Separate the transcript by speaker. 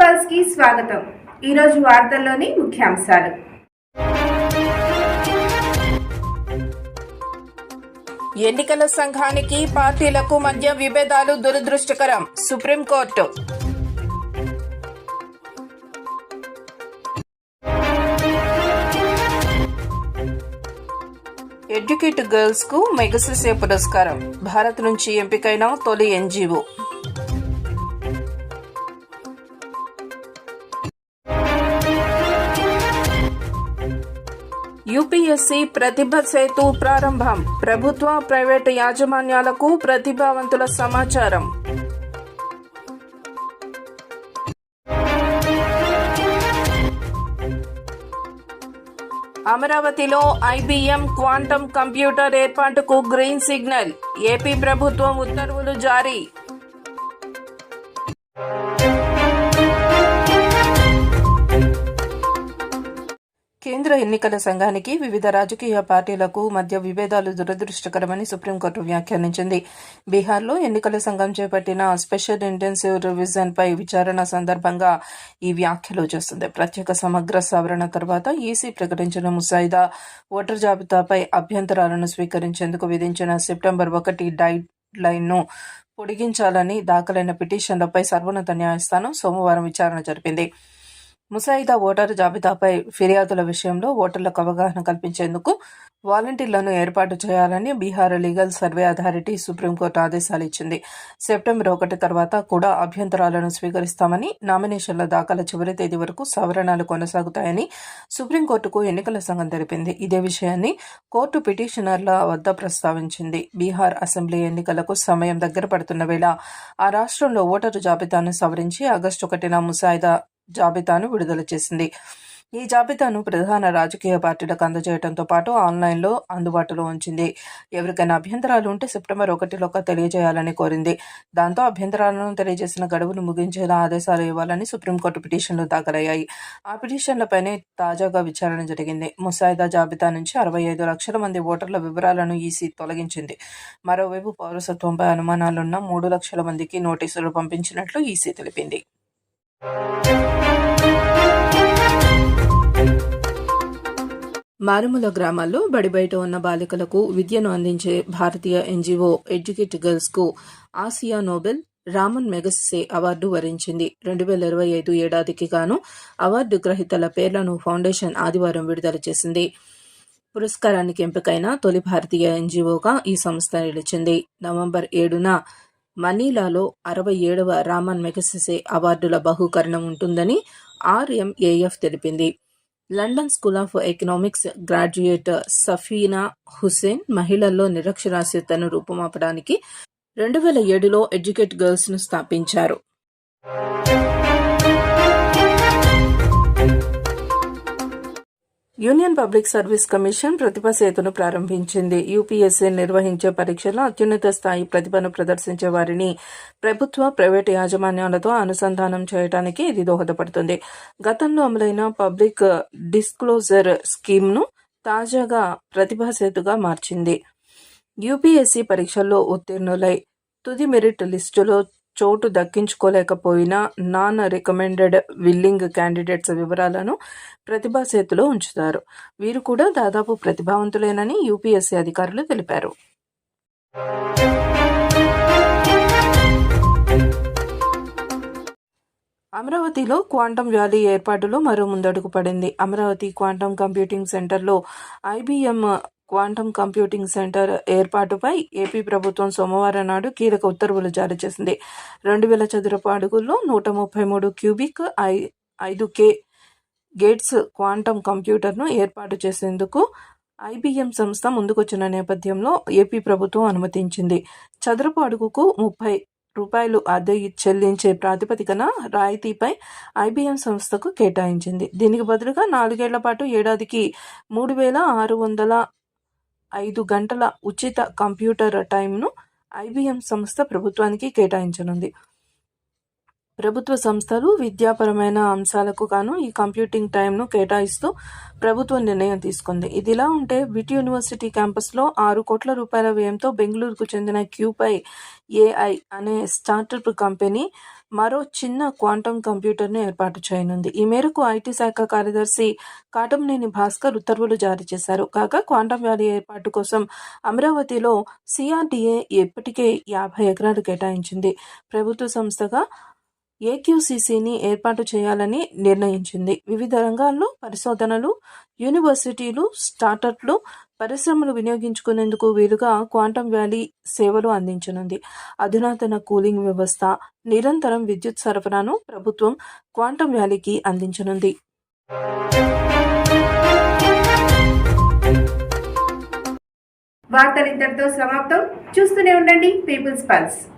Speaker 1: పల్స్కి స్వాగతం. ఈరోజు వార్తల్లోని ముఖ్యాంశాలు.
Speaker 2: ఎన్నికల సంఘానికి పార్టీలకు మధ్య విభేదాలు దురదృష్టకరం. సుప్రీంకోర్టు ఎడ్యుకేట్ గర్ల్స్కు మెగసెసే పురస్కారం. భారత్ నుంచి ఎంపికైన తొలి ఎన్జీఓ. యూపీఎస్సీ ప్రతిభ సేతు ప్రారంభం. ప్రభుత్వ ప్రైవేటు యాజమాన్యాలకు ప్రతిభావంతుల సమాచారం. అమరావతిలో ఐబీఎం క్వాంటం కంప్యూటర్ ఏర్పాటుకు గ్రీన్ సిగ్నల్. ఏపీ ప్రభుత్వం ఉత్తర్వులు జారీ. కేంద్ర ఎన్నికల సంఘానికి వివిధ రాజకీయ పార్టీలకు మధ్య విభేదాలు దురదృష్టకరమని సుప్రీంకోర్టు వ్యాఖ్యానించింది. బీహార్లో ఎన్నికల సంఘం చేపట్టిన స్పెషల్ ఇంటెన్సివ్ రివిజన్ పై విచారణ సందర్భంగా ఈ వ్యాఖ్యలు చేస్తుంది. ప్రత్యేక సమగ్ర సవరణ తర్వాత ఈసీ ప్రకటించిన ముసాయిదా ఓటర్ జాబితాపై అభ్యంతరాలను స్వీకరించేందుకు విధించిన సెప్టెంబర్ ఒకటి డైడ్ లైన్ను పొడిగించాలని దాఖలైన పిటిషన్లపై సర్వోన్నత న్యాయస్థానం సోమవారం విచారణ జరిపింది. ముసాయిదా ఓటరు జాబితాపై ఫిర్యాదుల విషయంలో ఓటర్లకు అవగాహన కల్పించేందుకు వాలంటీర్లను ఏర్పాటు చేయాలని Bihar legal survey authority supreme court ఆదేశాలు ఇచ్చింది. సెప్టెంబర్ ఒకటి తర్వాత కూడా అభ్యంతరాలను స్వీకరిస్తామని నామినేషన్ల దాఖల చివరి తేదీ వరకు సవరణలు కొనసాగుతాయని సుప్రీంకోర్టుకు ఎన్నికల సంఘం తెలిపింది. ఇదే విషయాన్ని కోర్టు పిటిషనర్ల వద్ద ప్రస్తావించింది. బీహార్ అసెంబ్లీ ఎన్నికలకు సమయం దగ్గర పడుతున్న వేళ ఆ రాష్ట్రంలో ఓటరు జాబితాను సవరించి ఆగస్టు ఒకటిన ముసాయిదా జాబితాను విడుదల చేసింది. ఈ జాబితాను ప్రధాన రాజకీయ పార్టీలకు అందజేయడంతో పాటు ఆన్లైన్లో అందుబాటులో ఉంచింది. ఎవరికైనా అభ్యంతరాలు ఉంటే సెప్టెంబర్ ఒకటిలోగా తెలియజేయాలని కోరింది. దాంతో అభ్యంతరాలను తెలియజేసిన గడువును ముగించేలా ఆదేశాలు ఇవ్వాలని సుప్రీంకోర్టు పిటిషన్లు దాఖలయ్యాయి. ఆ పిటిషన్లపైనే తాజాగా విచారణ జరిగింది. ముసాయిదా జాబితా నుంచి అరవై ఐదు లక్షల మంది ఓటర్ల వివరాలను ఈసీ తొలగించింది. మరోవైపు పౌరసత్వంపై అనుమానాలున్న మూడు లక్షల మందికి నోటీసులు పంపించినట్లు ఈసీ తెలిపింది. మారుమూల గ్రామాల్లో బడి బయట ఉన్న బాలికలకు విద్యను అందించే భారతీయ NGO educate గర్ల్స్కు Asia Nobel Ramon Magsaysay award వరించింది. రెండు వేల ఇరవై ఐదు ఏడాదికి గాను అవార్డు గ్రహీతల పేర్లను ఫౌండేషన్ ఆదివారం విడుదల చేసింది. పురస్కారానికి ఎంపికైన తొలి భారతీయ ఎన్జీఓగా ఈ సంస్థ నిలిచింది. నవంబర్ ఏడున మనీలాలో అరవై ఏడవ రామన్ మెగసెసే అవార్డుల బహుకరణం ఉంటుందని ఆర్ఎంఏఎఫ్ తెలిపింది. London school of economics graduate Safeena Husain మహిళల్లో నిరక్షరాస్యతను రూపుమాపడానికి రెండు వేల ఏడులో ఎడ్యుకేట్ గర్ల్స్ను స్థాపించారు. Union public service commission Pratibha సేతును ప్రారంభించింది. యూపీఎస్సీ నిర్వహించే పరీక్షల్లో అత్యున్నత స్థాయి ప్రతిభను ప్రదర్శించే వారిని ప్రభుత్వ ప్రైవేటు యాజమాన్యాలతో అనుసంధానం చేయడానికి ఇది దోహదపడుతుంది. గతంలో అమలైన పబ్లిక్ డిస్క్లోజర్ స్కీమ్ను తాజాగా ప్రతిభా సేతుగా మార్చింది. యూపీఎస్సీ పరీక్షల్లో ఉత్తీర్ణులై తుది మెరిట్ లిస్టులో చోటు దక్కించుకోలేకపోయినా నాన్ రికమెండెడ్ విల్లింగ్ క్యాండిడేట్స్ వివరాలను ప్రతిభా సేతులో ఉంచుతారు. వీరు కూడా దాదాపు ప్రతిభావంతులేనని యూపీఎస్సీ అధికారులు తెలిపారు. అమరావతిలో క్వాంటం వ్యాలీ ఏర్పాటులో మరో ముందడుగు పడింది. అమరావతి క్వాంటం కంప్యూటింగ్ సెంటర్లో ఐబీఎం క్వాంటమ్ కంప్యూటింగ్ సెంటర్ ఏర్పాటుపై ఏపీ ప్రభుత్వం సోమవారం నాడు కీలక ఉత్తర్వులు జారీ చేసింది. రెండు వేల చదరపు అడుగుల్లో నూట ముప్పై మూడు క్యూబిక్ ఐ ఐదు కే గేట్స్ క్వాంటమ్ కంప్యూటర్ను ఏర్పాటు చేసేందుకు ఐబిఎం సంస్థ ముందుకొచ్చిన నేపథ్యంలో ఏపీ ప్రభుత్వం అనుమతించింది. చదరపు అడుగుకు ముప్పై రూపాయలు అద్దె చెల్లించే ప్రాతిపదికన రాయితీపై ఐబీఎం సంస్థకు కేటాయించింది. దీనికి బదులుగా నాలుగేళ్ళ పాటు ఏడాదికి మూడు వేల ఆరు వందల ఐదు గంటల ఉచిత కంప్యూటర్ టైంను ఐబీఎం సంస్థ ప్రభుత్వానికి కేటాయించనుంది. ప్రభుత్వ సంస్థలు విద్యాపరమైన అంశాలకు గాను ఈ కంప్యూటింగ్ టైంను కేటాయిస్తూ ప్రభుత్వం నిర్ణయం తీసుకుంది. ఇదిలా ఉంటే విట్ యూనివర్సిటీ క్యాంపస్లో ఆరు కోట్ల రూపాయల వ్యయంతో బెంగళూరుకు చెందిన క్యూపై ఏఐ అనే స్టార్టప్ కంపెనీ మరో చిన్న క్వాంటం కంప్యూటర్ను ఏర్పాటు చేయనుంది. ఈ మేరకు ఐటీ శాఖ కార్యదర్శి కాటంనేని భాస్కర్ ఉత్తర్వులు జారీ చేశారు. కాగా క్వాంటం వ్యాలీ ఏర్పాటు కోసం అమరావతిలో సిఆర్డీఏ ఇప్పటికే యాభై ఎకరాలు కేటాయించింది. ప్రభుత్వ సంస్థగా ఏక్యూసీసీని ఏర్పాటు చేయాలని నిర్ణయించింది. వివిధ రంగాల్లో పరిశోధనలు యూనివర్సిటీలు స్టార్టప్లు పరిశ్రమలు వినియోగించుకునేందుకు వీలుగా క్వాంటం వ్యాలీ సేవలు అందించనుంది. అధునాతన కూలింగ్ వ్యవస్థ నిరంతరం విద్యుత్ సరఫరాను ప్రభుత్వం క్వాంటం వ్యాలీకి అందించనుంది.
Speaker 1: వార్తలు ఇంతటితో సమాప్తం. చూస్తూనే ఉండండి. People's pulse.